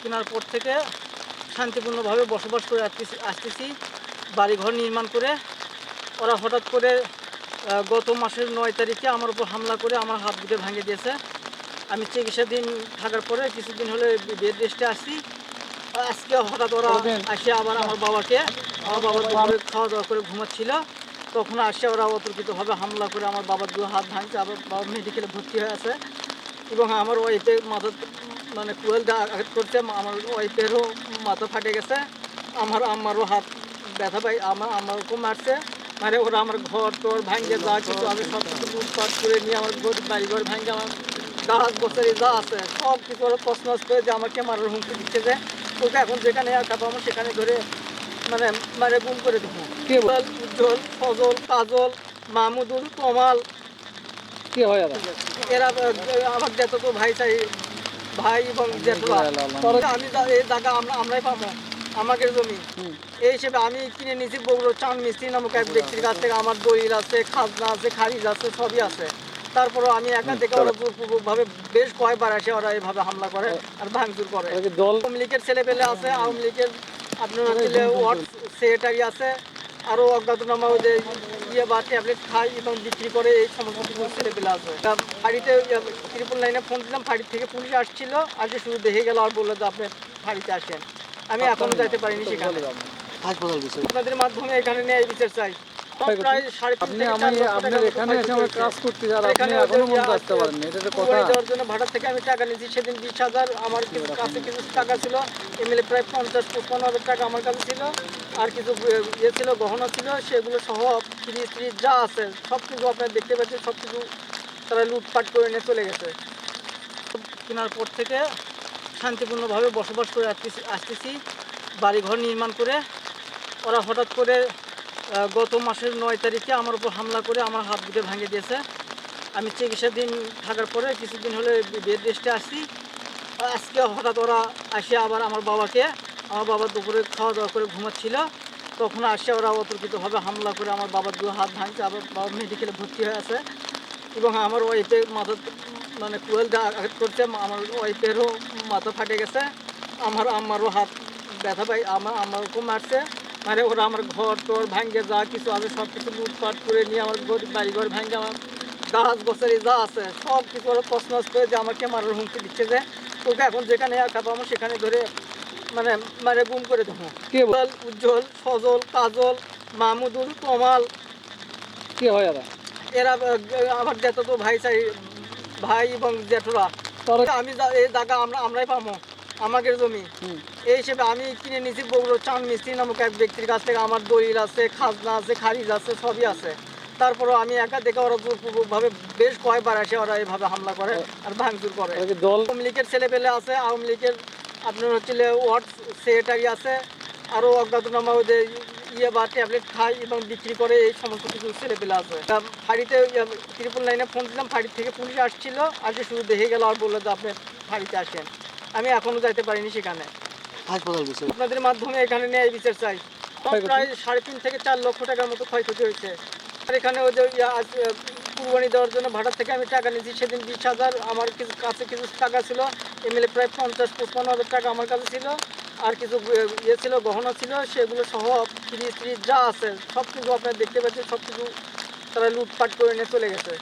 কেনার পর থেকে শান্তিপূর্ণভাবে বসবাস করে আসতেছি আসতেছি বাড়িঘর নির্মাণ করে। ওরা হঠাৎ করে গত মাসের নয় তারিখে আমার উপর হামলা করে আমার হাত দুটো ভেঙে দিয়েছে। আমি চিকিৎসাধীন থাকার পরে কিছুদিন হলে বেড রেস্টে আসছি। আজকে হঠাৎ ওরা আসে আবার আমার বাবাকে। আমার বাবার দুপুরে খাওয়া দাওয়া করে ঘুমাচ্ছিল। তখন আসে ওরা অতর্কিতভাবে হামলা করে আমার বাবার দু হাত ভাঙছে আবার বাবা মেডিকেলে ভর্তি হয়ে আছে। এবং আমার ওয়াইফে মাথা মানে কুয়েল দিয়ে আঘাত করছে আমার ওয়াইফেরও মাথা ফাটে গেছে আমার আমারও হাত ব্যথা পাই আমার আমাকেও মারছে মানে ওরা আমার ঘর তোর ভাঙ্গে যা কিছু আমি সব কিছু লুটপাট করে নিয়ে আমার ঘর বাড়ি ঘর ভাঙ্গে আমার গাছ বছরে যা আছে সব কিছু ওরা তছনছ করে যে আমাকে মারার হুমকি দিচ্ছে যে তোকে এখন যেখানে একা পাবো সেখানে ধরে মানে মানে গুম করে দেবো। উজ্জ্বল উজ্জ্বল ফজল কাজল মাহমুদুল কমাল। কি হয় এরা? আমার যেত তো ভাই চাই ভাই এবং আমি এই জায়গা আমরা আমরাই পাবো আমাদের জমি। এই হিসেবে আমি কিনে নিয়েছি বগুড়ো চান মিস্ত্রি নামক এক ব্যক্তির কাছ থেকে। আমার দলিল আছে খাজনা আছে খারিজ আছে সবই আছে। তারপরও আমি একা থেকে ওরা ভাবে বেশ কয়েকবার আসে ওরা এইভাবে হামলা করে আর ভাঙচুর করে। দল আওয়ামী লীগের ছেলে পেলে আছে আওয়ামী লীগের আপনার সেক্রেটারি আছে আরও অজ্ঞাতনামা ওই যে ইয়ে বা ট্যাবলেট খায় এবং বিক্রি করে এই সমস্ত কিছু ছেলে পেলে আছে। ফাঁড়িতে ত্রিপুল লাইনে ফোন দিলাম ফাঁড়ি থেকে পুলিশ আসছিল আজকে শুধু দেখে গেল আর বলল যে আপনি ফাঁড়িতে আসেন। আমি এখনও যাইতে পারিনি সেখানে। আপনাদের মাধ্যমে এখানে নিয়ে বিচার চাই। আপনি থেকে আমি আপনার এখানে এসে ক্ষয়ক্ষতি কাজ করতে আর আপনি এখনও ওদের পর্যন্ত যে আসতে এটা তো কথা। কুরবানি জন্য ভাড়া থেকে আমি টাকা নিয়েছি। সেদিন বিশ হাজার আমার কিছু কাছে কিছু টাকা ছিল এমএলএ প্রায় পঞ্চাশ পঞ্চান্ন হাজার টাকা আমার কাছে ছিল। আর কিছু ইয়ে ছিল গহনা ছিল সেগুলো সহ ফ্রিজ ফ্রিজ যা আছে সব কিছু আপনারা দেখতে পাচ্ছেন সব কিছু তারা লুটপাট করে নিয়ে চলে গেছে। কেনার পর থেকে শান্তিপূর্ণভাবে বসবাস করে আসতেছি আসতেছি। বাড়িঘর নির্মাণ করে ওরা হঠাৎ করে গত মাসের নয় তারিখে আমার উপর হামলা করে আমার হাত দুটো ভেঙে দিয়েছে। আমি চিকিৎসাধীন থাকার পরে কিছুদিন হলে বেড রেস্টে আসছি আজকে হঠাৎ ওরা আসে আবার আমার বাবাকে। আমার বাবা দুপুরে খাওয়া দাওয়া করে ঘুমাচ্ছিল। তখন আসে ওরা অতর্কিতভাবে হামলা করে আমার বাবার দু হাত ভাঙছে, আবার বাবা মেডিকেলে ভর্তি হয়ে আছে। এবং আমার ওয়াইফে মাথা মানে কুয়েল আঘাত করছে, আমার ওয়াইফেরও মাথা ফাটে গেছে। আমার আমারও হাত ব্যথা পাই আমার আমাকেও মারছে মানে ওরা আমার ঘর তোর ভাঙ্গে যা কিছু আমি সব কিছু লুটপাট করে নিয়ে আমার ঘর বাড়ি ঘর ভাঙ্গে আমার গাছ বছরে যা আছে সব কিছু ওরা তছনছ করে যে আমাকে মারার হুমকি দিচ্ছে যে তোকে এখন যেখানে একা পাবো সেখানে ধরে মানে মানে গুম করে দেবো। কে বল- উজ্জ্বল সজল কাজল মাহমুদুল কমাল কি হয় দাদা এরা আমার যেত তো ভাই চাই ভাই এবং জেঠুরা আমি এই জায়গা আমরা আমরাই পাবো। আমাদের জমি। এই হিসেবে আমি কিনে নিয়েছি বগুড়ো চান মিস্ত্রি নামক এক ব্যক্তির কাছ থেকে। আমার দলিল আছে খাজনা আছে খারিজ আছে সবই আছে। তারপরও আমি একা দেখে ওরা ভাবে বেশ কয়েকবার আসে ওরা এইভাবে হামলা করে আর ভাঙচুর করে। দল আওয়ামী লীগের ছেলে পেলে আছে আওয়ামী লীগের আপনার হচ্ছে ওয়ার্ড সেক্রেটারি আছে আরও অজ্ঞাতনামা ওই যে ইয়ে বা ট্যাবলেট খায় এবং বিক্রি করে এই সমস্ত কিছু ছেলে পেলে আছে। তা ফাঁড়িতে ত্রিপুল লাইনে ফোন দিলাম ফাঁড়ি থেকে পুলিশ আসছিল আজকে শুধু দেখে গেল আর বলল যে আপনি ফাঁড়িতে আসেন। আমি এখনও যাইতে পারিনি সেখানে। হাসপাতাল বিষয় আপনাদের মাধ্যমে এখানে ন্যায় বিচার চাই। প্রায় সাড়ে তিন থেকে চার লক্ষ টাকার মতো ক্ষয়ক্ষতি হয়েছে। আর এখানে ওই যে আজ, কুরবানি দেওয়ার জন্য ভাড়া থেকে আমি টাকা নিয়েছি। সেদিন বিশ হাজার আমার কিছু কাছে কিছু টাকা ছিল। এমএলএ প্রায় পঞ্চাশ পঁচপান্ন হাজার টাকা আমার কাছে ছিল। আর কিছু ইয়ে ছিল গহনা ছিল সেগুলো সহ ফ্রিজ ফ্রিজ যা আছে সব কিছু আপনারা দেখতে পাচ্ছেন সব কিছু তারা লুটপাট করে নিয়ে চলে গেছে।